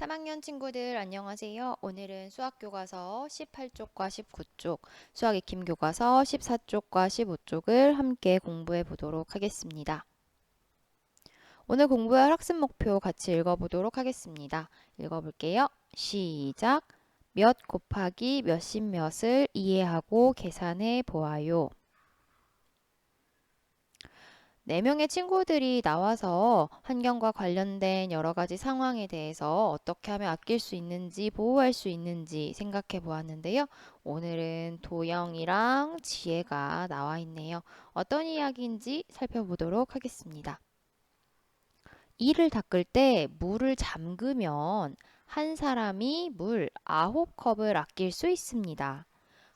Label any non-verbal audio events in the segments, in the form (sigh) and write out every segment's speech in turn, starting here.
3학년 친구들 안녕하세요. 오늘은 수학 교과서 18쪽과 19쪽, 수학 익힘 교과서 14쪽과 15쪽을 함께 공부해 보도록 하겠습니다. 오늘 공부할 학습 목표 같이 읽어보도록 하겠습니다. 읽어볼게요. 시작. 몇 곱하기 몇십 몇을 이해하고 계산해 보아요. 네 명의 친구들이 나와서 환경과 관련된 여러 가지 상황에 대해서 어떻게 하면 아낄 수 있는지 보호할 수 있는지 생각해 보았는데요. 오늘은 도영이랑 지혜가 나와 있네요. 어떤 이야기인지 살펴보도록 하겠습니다. 이를 닦을 때 물을 잠그면 한 사람이 물 아홉 컵을 아낄 수 있습니다.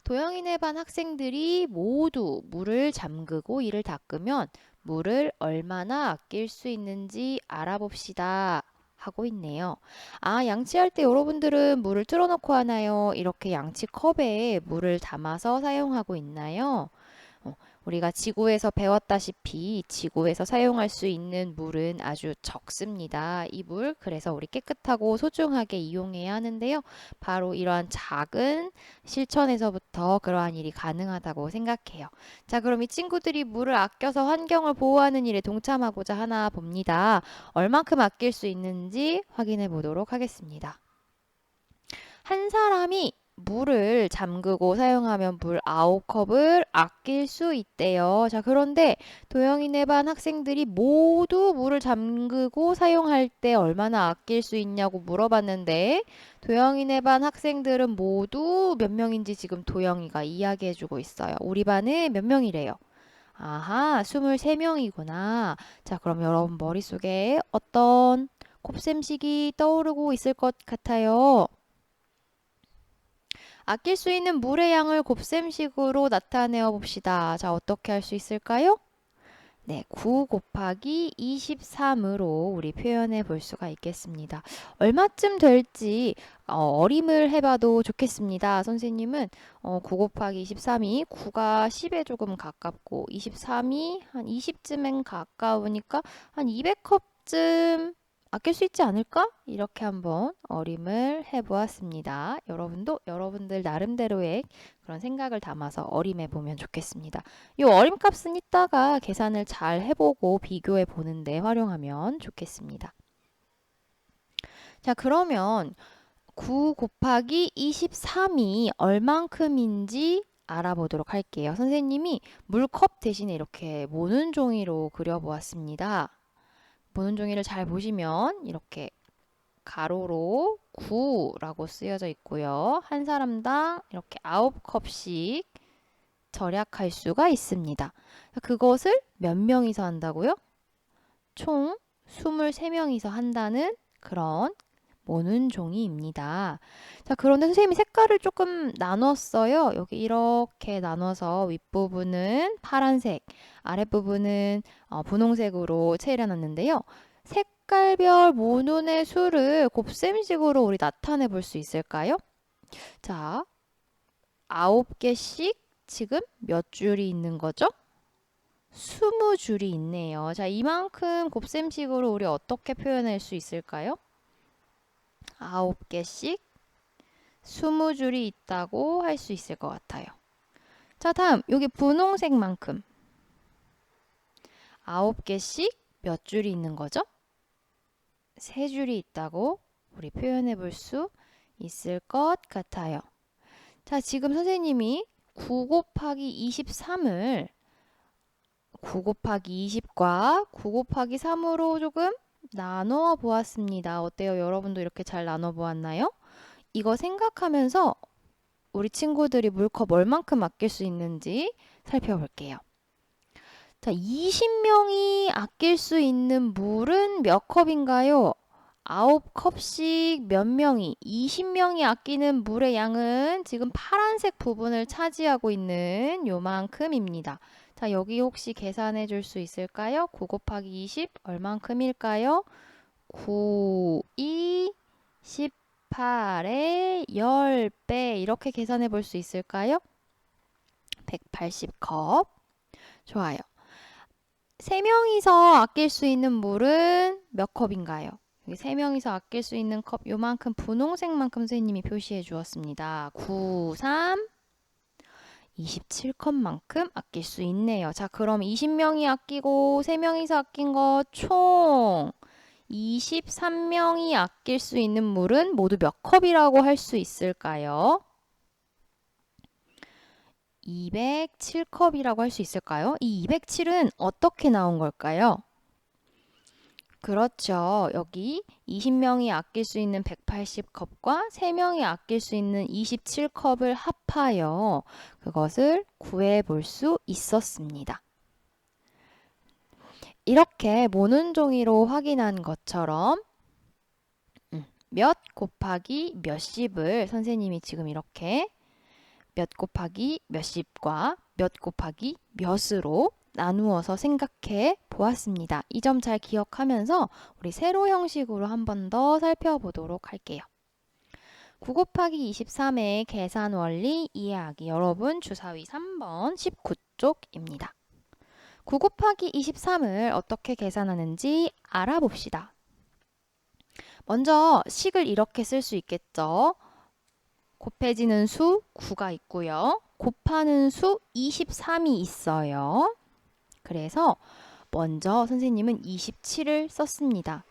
도영이네 반 학생들이 모두 물을 잠그고 이를 닦으면 물을 얼마나 아낄 수 있는지 알아봅시다. 하고 있네요. 아, 양치할 때 여러분들은 물을 틀어놓고 하나요? 이렇게 양치 컵에 물을 담아서 사용하고 있나요? 어, 우리가 지구에서 배웠다시피 지구에서 사용할 수 있는 물은 아주 적습니다. 이 물, 그래서 우리 깨끗하고 소중하게 이용해야 하는데요. 바로 이러한 작은 실천에서부터 그러한 일이 가능하다고 생각해요. 자, 그럼 이 친구들이 물을 아껴서 환경을 보호하는 일에 동참하고자 하나 봅니다. 얼만큼 아낄 수 있는지 확인해 보도록 하겠습니다. 한 사람이 물을 잠그고 사용하면 물 9컵을 아낄 수 있대요. 자, 그런데 도영이네 반 학생들이 모두 물을 잠그고 사용할 때 얼마나 아낄 수 있냐고 물어봤는데 도영이네 반 학생들은 모두 몇 명인지 지금 도영이가 이야기해주고 있어요. 우리 반에 몇 명이래요? 아하, 23명이구나. 자, 그럼 여러분 머릿속에 어떤 곱셈식이 떠오르고 있을 것 같아요. 아낄 수 있는 물의 양을 곱셈식으로 나타내어 봅시다. 자, 어떻게 할 수 있을까요? 네, 9 곱하기 23으로 우리 표현해 볼 수가 있겠습니다. 얼마쯤 될지 어, 림을 해봐도 좋겠습니다. 선생님은 어, 9 곱하기 23이 9가 10에 조금 가깝고 23이 한 20쯤엔 가까우니까 한 200컵쯤 아낄 수 있지 않을까? 이렇게 한번 어림을 해보았습니다. 여러분도 여러분들 나름대로의 그런 생각을 담아서 어림해 보면 좋겠습니다. 이 어림 값은 이따가 계산을 잘 해보고 비교해 보는데 활용하면 좋겠습니다. 자, 그러면 9 곱하기 23이 얼만큼인지 알아보도록 할게요. 선생님이 물컵 대신에 이렇게 모는 종이로 그려보았습니다. 보는 종이를 잘 보시면 이렇게 가로로 9라고 쓰여져 있고요. 한 사람당 이렇게 9컵씩 절약할 수가 있습니다. 그것을 몇 명이서 한다고요? 총 23명이서 한다는 그런 모는 종이입니다. 자, 그런데 선생님이 색깔을 조금 나눴어요. 여기 이렇게 나눠서 윗부분은 파란색, 아랫부분은 어, 분홍색으로 칠해놨는데요. 색깔별 모눈의 수를 곱셈식으로 우리 나타내 볼 수 있을까요? 자, 아홉 개씩 지금 몇 줄이 있는 거죠? 20줄이 있네요. 자, 이만큼 곱셈식으로 우리 어떻게 표현할 수 있을까요? 아홉 개씩 20줄이 있다고 할 수 있을 것 같아요. 자, 다음 여기 분홍색만큼 아홉 개씩 몇 줄이 있는 거죠? 세 줄이 있다고 우리 표현해 볼 수 있을 것 같아요. 자, 지금 선생님이 9 곱하기 23을 9 곱하기 20과 9 곱하기 3으로 조금 나누어 보았습니다. 어때요? 여러분도 이렇게 잘 나눠 보았나요? 이거 생각하면서 우리 친구들이 물컵 얼만큼 아낄 수 있는지 살펴볼게요. 자, 20명이 아낄 수 있는 물은 몇 컵인가요? 9컵씩 몇 명이, 20명이 아끼는 물의 양은 지금 파란색 부분을 차지하고 있는 요만큼입니다. 자, 여기 혹시 계산해 줄 수 있을까요? 9 곱하기 20 얼만큼일까요? 9, 2, 18의 10배 이렇게 계산해 볼 수 있을까요? 180컵. 좋아요. 3명이서 아낄 수 있는 물은 몇 컵인가요? 여기 세 명이서 아낄 수 있는 컵 요만큼 분홍색만큼 선생님이 표시해 주었습니다. 9, 3, 27컵만큼 아낄 수 있네요. 자, 그럼 20명이 아끼고 3명이서 아낀 거 총 23명이 아낄 수 있는 물은 모두 몇 컵이라고 할 수 있을까요? 207컵이라고 할 수 있을까요? 이 207은 어떻게 나온 걸까요? 그렇죠. 여기 20명이 아낄 수 있는 180컵과 3명이 아낄 수 있는 27컵을 합하여 그것을 구해 볼 수 있었습니다. 이렇게 모는 종이로 확인한 것처럼 음, 몇 곱하기 몇십을 선생님이 지금 이렇게 몇 곱하기 몇십과 몇 곱하기 몇으로 나누어서 생각해 보았습니다. 이 점 잘 기억하면서 우리 세로 형식으로 한 번 더 살펴보도록 할게요. 9 곱하기 23의 계산 원리 이해하기 여러분 주사위 3번 19쪽입니다. 9 곱하기 23을 어떻게 계산하는지 알아봅시다. 먼저 식을 이렇게 쓸 수 있겠죠. 곱해지는 수 9가 있고요. 곱하는 수 23이 있어요. 그래서 먼저 선생님은 27을 썼습니다.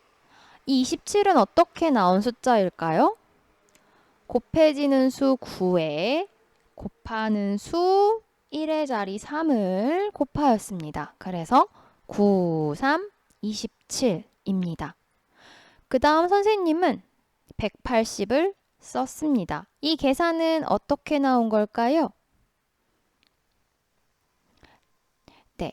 이 27은 어떻게 나온 숫자일까요? 곱해지는 수 9에 곱하는 수 1의 자리 3을 곱하였습니다. 그래서 9, 3, 27입니다. 그 다음 선생님은 180을 썼습니다. 이 계산은 어떻게 나온 걸까요? 네.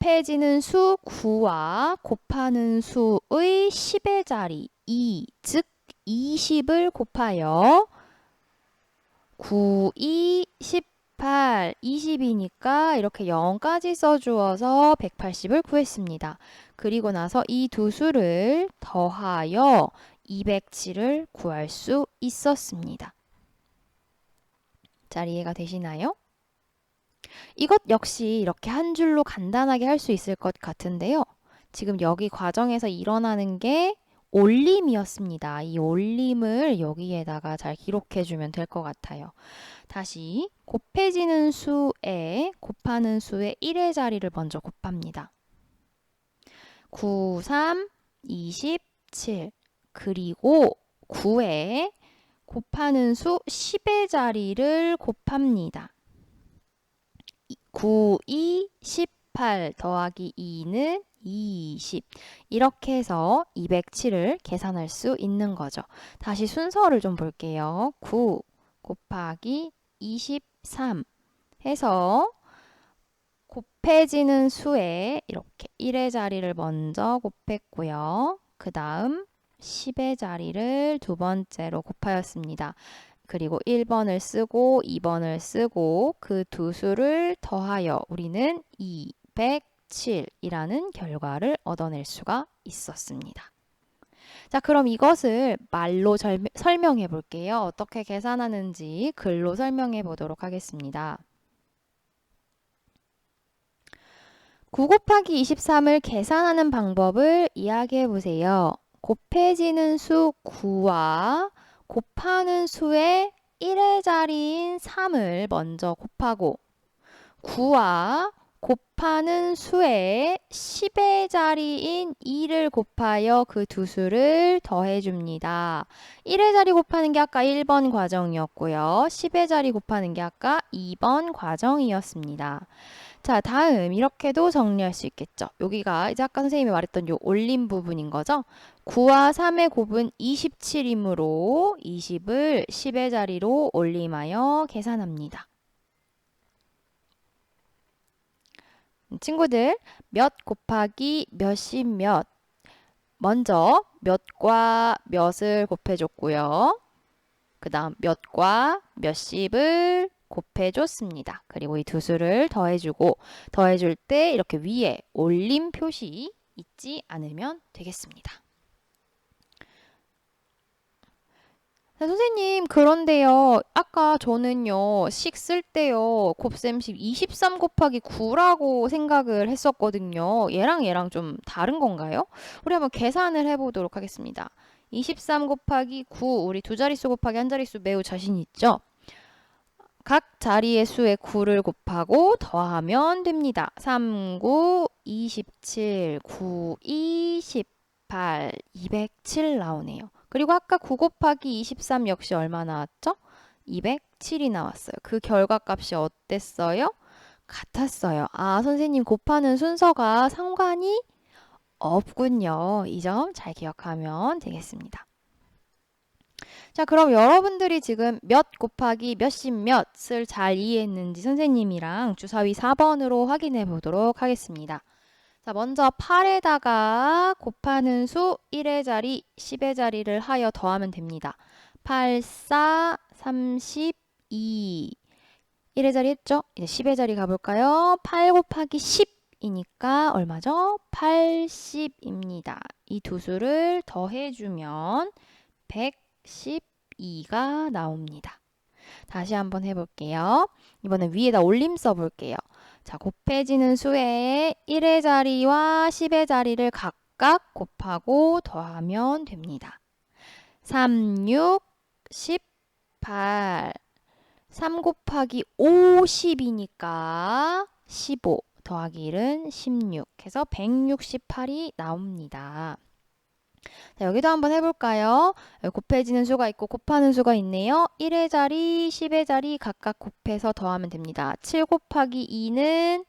곱해지는 수 9와 곱하는 수의 10의 자리 2, 즉 20을 곱하여 9, 2, 18, 20이니까 이렇게 0까지 써주어서 180을 구했습니다. 그리고 나서 이 두 수를 더하여 207을 구할 수 있었습니다. 잘 이해가 되시나요? 이것 역시 이렇게 한 줄로 간단하게 할 수 있을 것 같은데요. 지금 여기 과정에서 일어나는 게 올림이었습니다. 이 올림을 여기에다가 잘 기록해 주면 될 것 같아요. 다시 곱해지는 수에 곱하는 수의 1의 자리를 먼저 곱합니다. 9, 3, 27 그리고 9에 곱하는 수 10의 자리를 곱합니다. 9, 2, 18 더하기 2는 20 이렇게 해서 207을 계산할 수 있는 거죠. 다시 순서를 좀 볼게요. 9 곱하기 23 해서 곱해지는 수에 이렇게 1의 자리를 먼저 곱했고요. 그 다음 10의 자리를 두 번째로 곱하였습니다. 그리고 1번을 쓰고 2번을 쓰고 그 두 수를 더하여 우리는 207이라는 결과를 얻어낼 수가 있었습니다. 자, 그럼 이것을 말로 절, 설명해 볼게요. 어떻게 계산하는지 글로 설명해 보도록 하겠습니다. 9 곱하기 23을 계산하는 방법을 이야기해 보세요. 곱해지는 수 9와 곱하는 수의 1의 자리인 3을 먼저 곱하고 9와 곱하는 수의 10의 자리인 2를 곱하여 그 두 수를 더해줍니다. 1의 자리 곱하는 게 아까 1번 과정이었고요. 10의 자리 곱하는 게 아까 2번 과정이었습니다. 자, 다음 이렇게도 정리할 수 있겠죠. 여기가 이제 아까 선생님이 말했던 요 올림 부분인 거죠. 9와 3의 곱은 27이므로 20을 10의 자리로 올림하여 계산합니다. 친구들 몇 곱하기 몇십 몇 먼저 몇과 몇을 곱해줬고요. 그 다음 몇과 몇십을 곱해줬습니다. 그리고 이 두 수를 더해주고 더해줄 때 이렇게 위에 올림 표시 잊지 않으면 되겠습니다. 네, 선생님, 그런데요. 아까 저는요, 식 쓸 때요, 곱셈식 23 곱하기 9라고 생각을 했었거든요. 얘랑 얘랑 좀 다른 건가요? 우리 한번 계산을 해보도록 하겠습니다. 23 곱하기 9, 우리 두 자릿수 곱하기 한 자릿수 매우 자신 있죠? 각 자리의 수의 9를 곱하고 더하면 됩니다. 3, 9, 27, 9, 28, 207 나오네요. 그리고 아까 9 곱하기 23 역시 얼마 나왔죠? 207이 나왔어요. 그 결과값이 어땠어요? 같았어요. 아, 선생님 곱하는 순서가 상관이 없군요. 이 점 잘 기억하면 되겠습니다. 자, 그럼 여러분들이 지금 몇 곱하기 몇십 몇을 잘 이해했는지 선생님이랑 주사위 4번으로 확인해 보도록 하겠습니다. 자, 먼저 8에다가 곱하는 수 1의 자리, 10의 자리를 하여 더하면 됩니다. 8, 4, 32. 1의 자리 했죠? 이제 10의 자리 가볼까요? 8 곱하기 10이니까 얼마죠? 80입니다. 이 두 수를 더해주면 112가 나옵니다. 다시 한번 해볼게요. 이번엔 위에다 올림 써볼게요. 자, 곱해지는 수에 1의 자리와 10의 자리를 각각 곱하고 더하면 됩니다. 3, 6, 18. 3 곱하기 50이니까 15 더하기 1은 16 해서 168이 나옵니다. 자, 여기도 한번 해볼까요? 곱해지는 수가 있고 곱하는 수가 있네요. 1의 자리, 10의 자리 각각 곱해서 더하면 됩니다. 7 곱하기 2는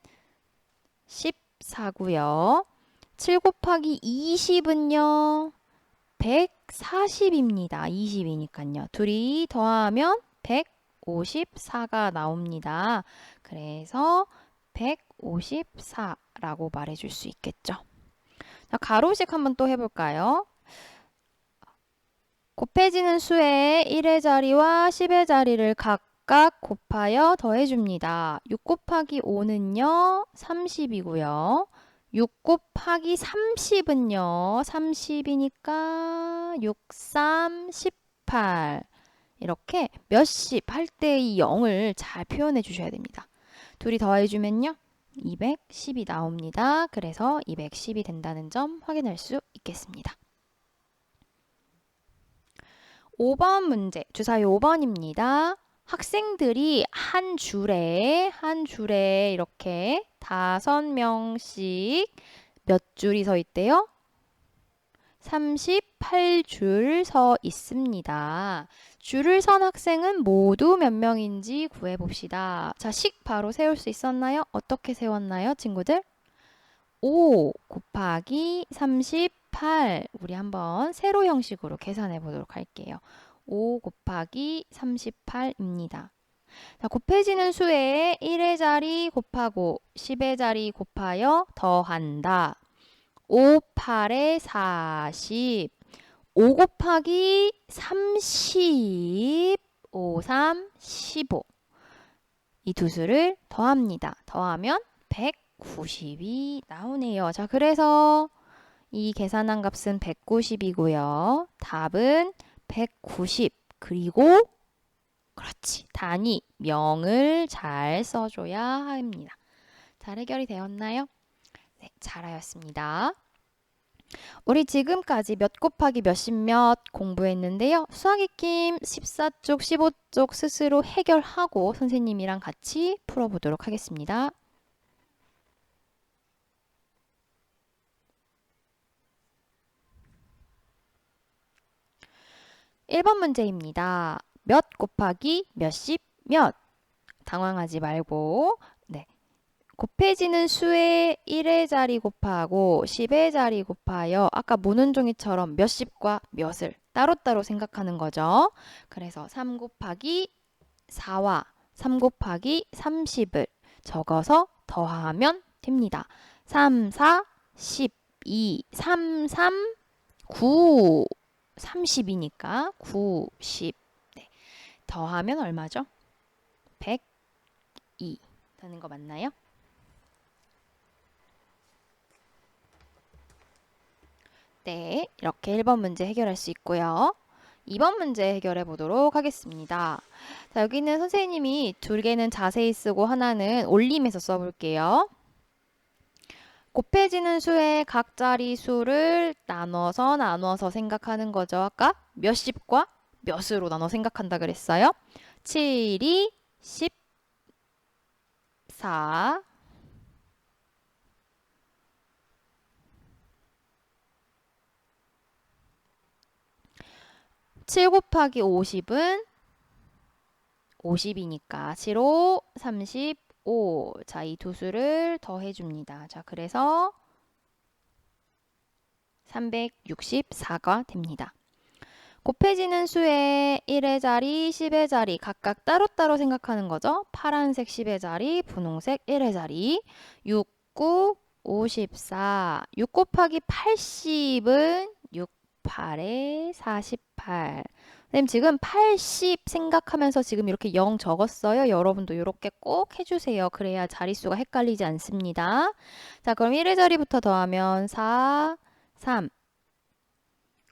14고요. 7 곱하기 20은요. 140입니다. 20이니까요. 둘이 더하면 154가 나옵니다. 그래서 154라고 말해줄 수 있겠죠. 자, 가로식 한번 또 해볼까요? 곱해지는 수의 1의 자리와 10의 자리를 각각 곱하여 더해줍니다. 6 곱하기 5는요, 30이고요. 6 곱하기 30은요, 30이니까 6, 3, 18. 이렇게 몇십 할때이 0을 잘 표현해 주셔야 됩니다. 둘이 더해주면요. 210이 나옵니다. 그래서 210이 된다는 점 확인할 수 있겠습니다. 5번 문제, 주사위 5번입니다. 학생들이 한 줄에, 한 줄에 이렇게 다섯 명씩 몇 줄이 서 있대요? 38줄 서 있습니다. 줄을 선 학생은 모두 몇 명인지 구해봅시다. 자, 식 바로 세울 수 있었나요? 어떻게 세웠나요, 친구들? 5 곱하기 38. 우리 한번 세로 형식으로 계산해 보도록 할게요. 5 곱하기 38입니다. 자, 곱해지는 수에 1의 자리 곱하고 10의 자리 곱하여 더한다. 5, 8에 40. 5 곱하기 30. 5, 3, 15. 이 두 수를 더합니다. 더하면 190이 나오네요. 자, 그래서 이 계산한 값은 190이고요. 답은 190. 그리고 그렇지. 단위, 명을 잘 써줘야 합니다. 잘 해결이 되었나요? 네, 잘 하였습니다. 우리 지금까지 몇 곱하기 몇십 몇 공부했는데요. 수학익힘 14쪽, 15쪽 스스로 해결하고 선생님이랑 같이 풀어보도록 하겠습니다. 1번 문제입니다. 몇 곱하기 몇십 몇. 당황하지 말고 네. 곱해지는 수의 1의 자리 곱하고 10의 자리 곱하여 아까 모눈종이처럼 몇십과 몇을 따로따로 생각하는 거죠. 그래서 3 곱하기 4와 3 곱하기 30을 적어서 더하면 됩니다. 3, 4, 12, 3, 3, 9, 30이니까 90. 네. 더하면 얼마죠? 102 되는 거 맞나요? 네, 이렇게 1번 문제 해결할 수 있고요. 2번 문제 해결해 보도록 하겠습니다. 자, 여기는 선생님이 두 개는 자세히 쓰고 하나는 올림해서 써볼게요. 곱해지는 수의 각 자리 수를 나눠서 나눠서 생각하는 거죠. 아까 몇십과 몇으로 나눠 생각한다 그랬어요. 7이 14 7 곱하기 50은 50이니까 7호 35. 자, 이 두 수를 더해 줍니다. 자, 그래서 364가 됩니다. 곱해지는 수의 1의 자리, 10의 자리 각각 따로따로 생각하는 거죠. 파란색 10의 자리, 분홍색 1의 자리. 6, 9, 54. 6 곱하기 80은 6, 8에 48. 선생님 지금 80 생각하면서 지금 이렇게 0 적었어요. 여러분도 이렇게 꼭 해주세요. 그래야 자릿수가 헷갈리지 않습니다. 자, 그럼 1의 자리부터 더하면 4, 3,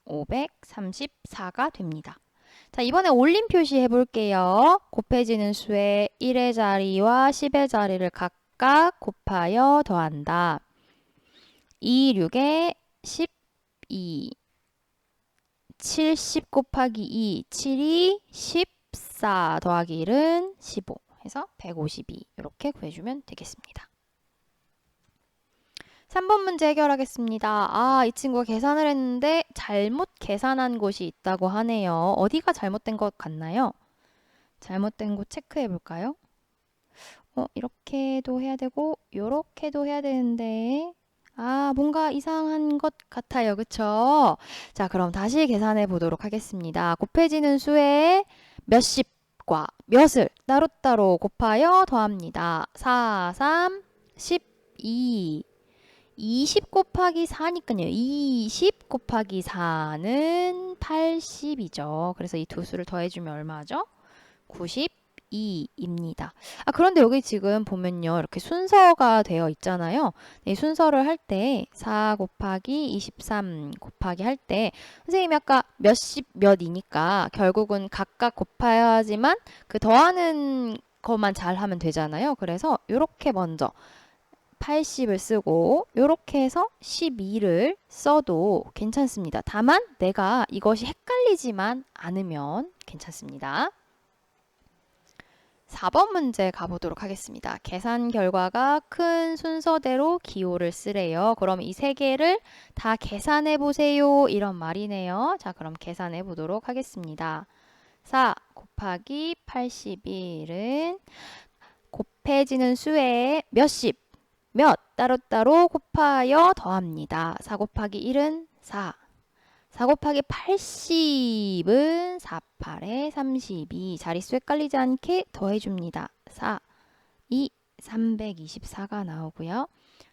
534가 됩니다. 자, 이번에 올림 표시 해볼게요. 곱해지는 수의 1의 자리와 10의 자리를 각각 곱하여 더한다. 2, 6에 12. 70 곱하기 2, 7이 14 더하기 1은 15 해서 152 이렇게 구해주면 되겠습니다. 3번 문제 해결하겠습니다. 아, 이 친구가 계산을 했는데 잘못 계산한 곳이 있다고 하네요. 어디가 잘못된 것 같나요? 잘못된 곳 체크해 볼까요? 어, 이렇게도 해야 되고 요렇게도 해야 되는데 아, 뭔가 이상한 것 같아요. 그쵸? 자, 그럼 다시 계산해 보도록 하겠습니다. 곱해지는 수의 몇십과 몇을 따로따로 곱하여 더합니다. 4, 3, 12. 20 곱하기 4니까요. 20 곱하기 4는 80이죠. 그래서 이 두 수를 더해주면 얼마죠? 92입니다. 아, 그런데 여기 지금 보면요. 이렇게 순서가 되어 있잖아요. 이 순서를 할 때 4 곱하기 23 곱하기 할 때 선생님이 아까 몇십 몇이니까 결국은 각각 곱해야지만 그 더하는 것만 잘 하면 되잖아요. 그래서 이렇게 먼저 80을 쓰고 이렇게 해서 12를 써도 괜찮습니다. 다만 내가 이것이 헷갈리지만 않으면 괜찮습니다. 4번 문제 가보도록 하겠습니다. 계산 결과가 큰 순서대로 기호를 쓰래요. 그럼 이 세 개를 다 계산해 보세요. 이런 말이네요. 자, 그럼 계산해 보도록 하겠습니다. 4 곱하기 81은 곱해지는 수의 몇십, 몇 따로따로 곱하여 더합니다. 4 곱하기 1은 4. 4 곱하기 80은 4, 8에 32. 자릿수 헷갈리지 않게 더해줍니다. 4, 2, 324가 나오고요.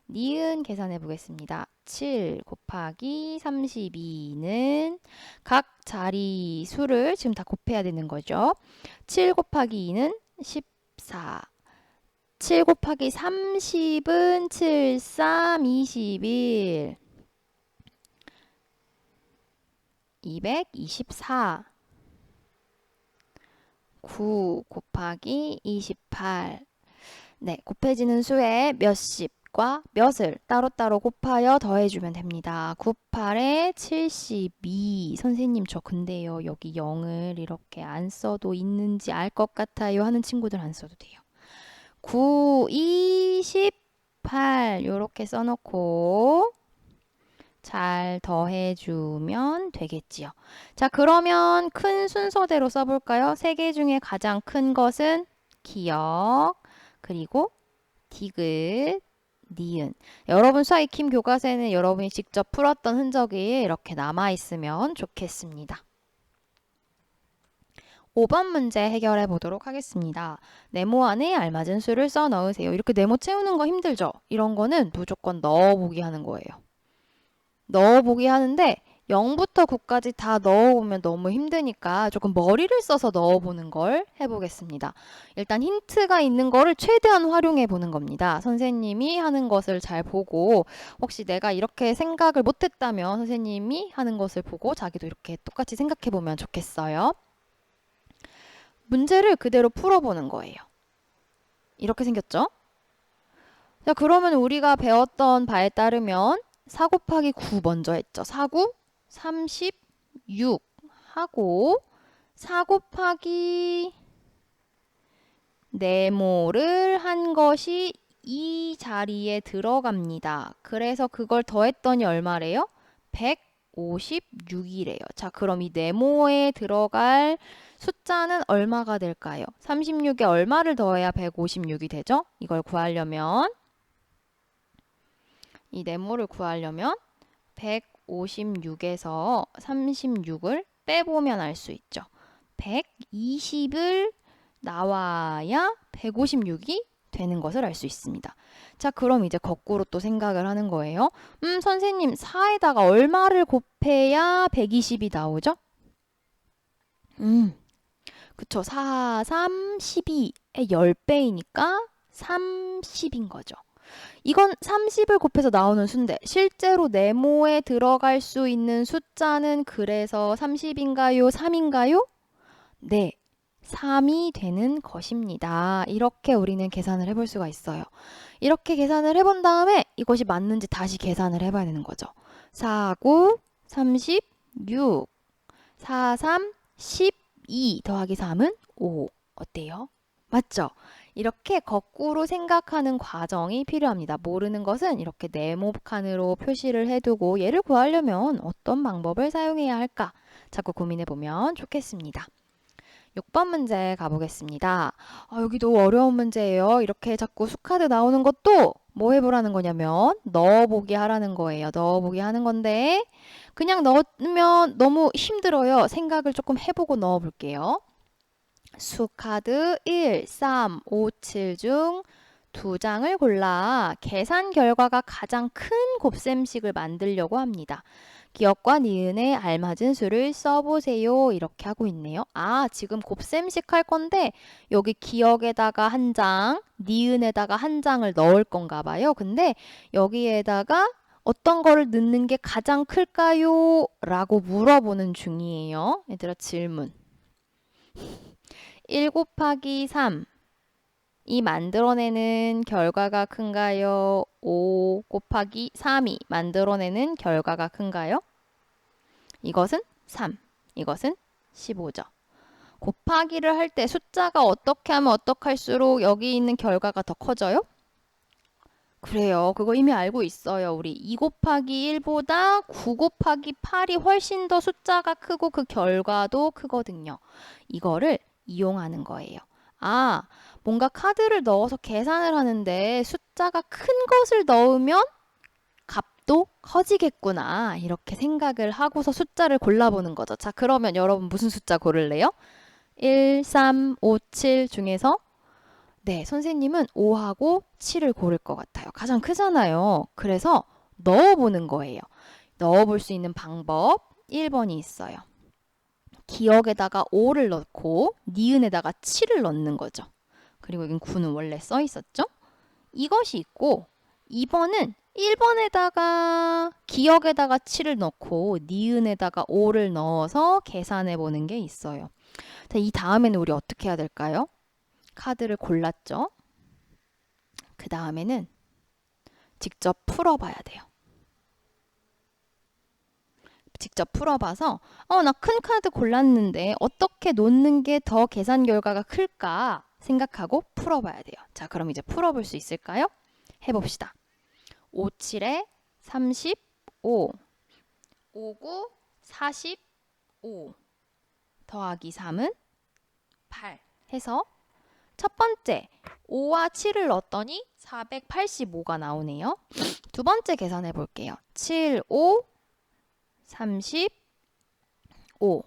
니은 계산해 보겠습니다. 7 곱하기 32는 각 자리 수를 지금 다 곱해야 되는 거죠. 7 곱하기 2는 14. 7 곱하기 30은 7, 3, 21. 224 9 곱하기 28 네, 곱해지는 수의 몇십과 몇을 따로따로 곱하여 더해주면 됩니다. 98에 72 선생님 저 근데요 여기 0을 이렇게 안 써도 있는지 알 것 같아요 하는 친구들 안 써도 돼요. 9, 28 이렇게 써놓고 잘 더해주면 되겠지요. 자, 그러면 큰 순서대로 써볼까요? 세 개 중에 가장 큰 것은 기억, 그리고 디귿, 니은. 여러분 수학 익힘 교과서에는 여러분이 직접 풀었던 흔적이 이렇게 남아있으면 좋겠습니다. 5번 문제 해결해 보도록 하겠습니다. 네모 안에 알맞은 수를 써 넣으세요. 이렇게 네모 채우는 거 힘들죠? 이런 거는 무조건 넣어보기 하는 거예요. 넣어보기 하는데 0부터 9까지 다 넣어보면 너무 힘드니까 조금 머리를 써서 넣어보는 걸 해보겠습니다. 일단 힌트가 있는 거를 최대한 활용해 보는 겁니다. 선생님이 하는 것을 잘 보고 혹시 내가 이렇게 생각을 못했다면 선생님이 하는 것을 보고 자기도 이렇게 똑같이 생각해 보면 좋겠어요. 문제를 그대로 풀어보는 거예요. 이렇게 생겼죠? 자, 그러면 우리가 배웠던 바에 따르면 4 곱하기 9 먼저 했죠. 4, 9, 36 하고 4 곱하기 네모를 한 것이 이 자리에 들어갑니다. 그래서 그걸 더했더니 얼마래요? 156이래요. 자, 그럼 이 네모에 들어갈 숫자는 얼마가 될까요? 36에 얼마를 더해야 156이 되죠? 이걸 구하려면 이 네모를 구하려면 156에서 36을 빼보면 알 수 있죠. 120을 나와야 156이 되는 것을 알 수 있습니다. 자, 그럼 이제 거꾸로 또 생각을 하는 거예요. 음, 선생님, 4에다가 얼마를 곱해야 120이 나오죠? 음, 그쵸. 4, 3, 12의 10배이니까 30인 거죠. 이건 30을 곱해서 나오는 수인데 실제로 네모에 들어갈 수 있는 숫자는 그래서 30인가요? 3인가요? 네. 3이 되는 것입니다. 이렇게 우리는 계산을 해볼 수가 있어요. 이렇게 계산을 해본 다음에 이것이 맞는지 다시 계산을 해봐야 되는 거죠. 4, 9, 36, 4, 3, 12 더하기 3은 5. 어때요? 맞죠? 이렇게 거꾸로 생각하는 과정이 필요합니다. 모르는 것은 이렇게 네모 칸으로 표시를 해두고 얘를 구하려면 어떤 방법을 사용해야 할까? 자꾸 고민해 보면 좋겠습니다. 6번 문제 가보겠습니다. 아, 여기도 어려운 문제예요. 이렇게 자꾸 수카드 나오는 것도 뭐 해보라는 거냐면 넣어보기 하라는 거예요. 넣어보기 하는 건데 그냥 넣으면 너무 힘들어요. 생각을 조금 해보고 넣어볼게요. 수카드 1, 3, 5, 7 중 두 장을 골라 계산 결과가 가장 큰 곱셈식을 만들려고 합니다. 기억과 니은에 알맞은 수를 써보세요. 이렇게 하고 있네요. 아, 지금 곱셈식 할 건데 여기 기억에다가 한 장, 니은에다가 한 장을 넣을 건가 봐요. 근데 여기에다가 어떤 거를 넣는 게 가장 클까요? 라고 물어보는 중이에요. 얘들아 질문. 1 곱하기 3. 이 만들어내는 결과가 큰가요? 5 곱하기 3이 만들어내는 결과가 큰가요? 이것은 3, 이것은 15죠. 곱하기를 할 때 숫자가 어떻게 하면 어떻게 할수록 여기 있는 결과가 더 커져요? 그래요. 그거 이미 알고 있어요. 우리 2 곱하기 1보다 9 곱하기 8이 훨씬 더 숫자가 크고 그 결과도 크거든요. 이거를 이용하는 거예요. 아, 뭔가 카드를 넣어서 계산을 하는데 숫자가 큰 것을 넣으면 값도 커지겠구나. 이렇게 생각을 하고서 숫자를 골라보는 거죠. 자, 그러면 여러분 무슨 숫자 고를래요? 1, 3, 5, 7 중에서 네, 선생님은 5하고 7을 고를 것 같아요. 가장 크잖아요. 그래서 넣어보는 거예요. 넣어볼 수 있는 방법 1번이 있어요. 기억에다가 5를 넣고 니은에다가 7을 넣는 거죠. 그리고 여긴 9는 원래 써 있었죠? 이것이 있고 2번은 1번에다가 기억에다가 7을 넣고 니은에다가 5를 넣어서 계산해 보는 게 있어요. 자, 이 다음에는 우리 어떻게 해야 될까요? 카드를 골랐죠? 그 다음에는 직접 풀어봐야 돼요. 직접 풀어봐서 어, 나 큰 카드 골랐는데 어떻게 놓는 게 더 계산 결과가 클까 생각하고 풀어봐야 돼요. 자, 그럼 이제 풀어볼 수 있을까요? 해봅시다. 5, 7에 35, 5, 9, 45 더하기 3은 8 해서 첫 번째 5와 7을 넣었더니 485가 나오네요. 두 번째 계산해 볼게요. 7, 5, 35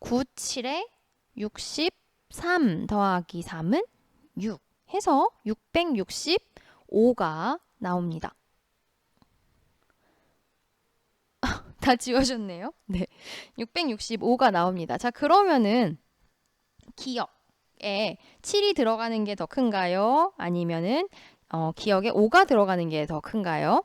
9, 7에 63 더하기 3은 6 해서 665가 나옵니다. (laughs) 다 지워졌네요. 네. 665가 나옵니다. 자, 그러면은 기억에 7이 들어가는 게 더 큰가요? 아니면은 어, 기억에 5가 들어가는 게 더 큰가요?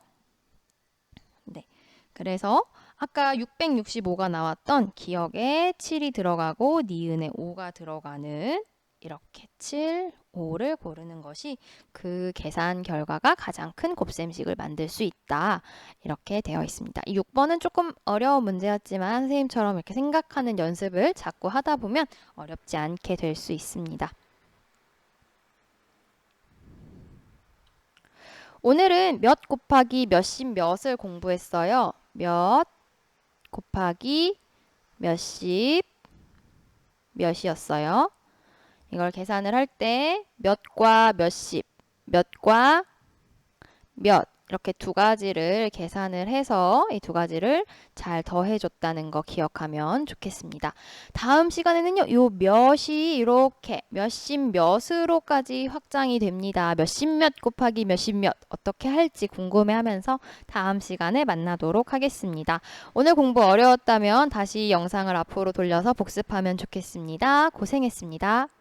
네. 그래서 아까 665가 나왔던 기억에 7이 들어가고 니은에 5가 들어가는 이렇게 7, 5를 고르는 것이 그 계산 결과가 가장 큰 곱셈식을 만들 수 있다. 이렇게 되어 있습니다. 이 6번은 조금 어려운 문제였지만 선생님처럼 이렇게 생각하는 연습을 자꾸 하다 보면 어렵지 않게 될 수 있습니다. 오늘은 몇 곱하기 몇십 몇을 공부했어요. 몇 곱하기 몇십 몇이었어요. 이걸 계산을 할 때 몇과 몇십, 몇과 몇 이렇게 두 가지를 계산을 해서 이 두 가지를 잘 더해줬다는 거 기억하면 좋겠습니다. 다음 시간에는요, 요 몇이 이렇게 몇십 몇으로까지 확장이 됩니다. 몇십 몇 곱하기 몇십 몇 어떻게 할지 궁금해 하면서 다음 시간에 만나도록 하겠습니다. 오늘 공부 어려웠다면 다시 영상을 앞으로 돌려서 복습하면 좋겠습니다. 고생했습니다.